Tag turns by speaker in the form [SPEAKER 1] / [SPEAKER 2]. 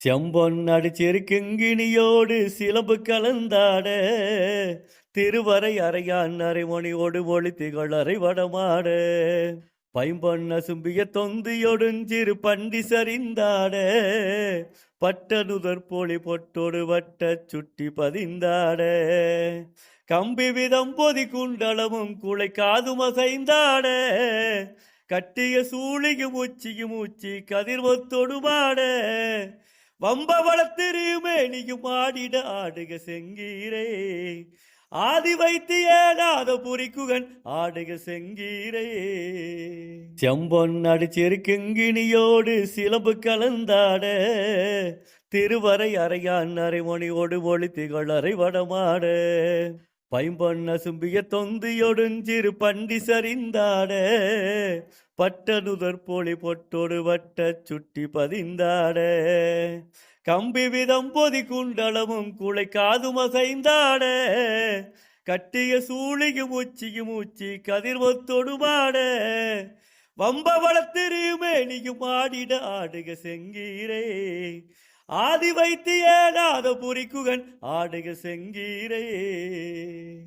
[SPEAKER 1] செம்பொன் அடிச்சிருக்குங்கினியோடு சிலம்பு கலந்தாட திருவரை அறையான் அரைமணியோடு ஒளி திகழ் அரைவடமாட பைம்பொன்ன சும்பிய தொந்தியொடுஞ்சிறு பண்டி சரிந்தாட பட்டனுதற் போலி பொட்டோடு வட்ட சுட்டி பதிந்தாட. கம்பி விதம் பொதி குண்டளமும் குலை காதுமசைந்தாட கட்டிய சூழியும் உச்சியும் உச்சி கதிர்வத்தொடுமாட வம்ப வளத்திரியுமே நீயும் ஆடிட ஆடுக செங்கீரே. ஆதி வைத்து ஏடாத புரிக்குகன் ஆடுக செங்கீரே. செம்பொன் அடிச்சிருக்குங்கினியோடு சிலம்பு கலந்தாட திருவரை அறையான் அரைமணியோடு ஒளி திகழ் அரைவடமாட. பைம்பொன்ன சும்பிய தொந்தியொடுஞ்சிறு பண்டி சரிந்தாட பட்டனுதற் போலி பொட்டோடு வட்ட சுட்டி பதிந்தாட. கம்பி விதம் பொதி குண்டளமும் குளை குலை காதுமசைந்தாட கட்டிய சூழியும் உச்சியும் உச்சி கதிர்வத்தொடுமாட வம்ப வளத்திரியுமே நீயும் ஆடிட ஆடுக செங்கீரே. ஆதி வைத்து ஏடாத புரிக்குகன் ஆடுக செங்கீரே.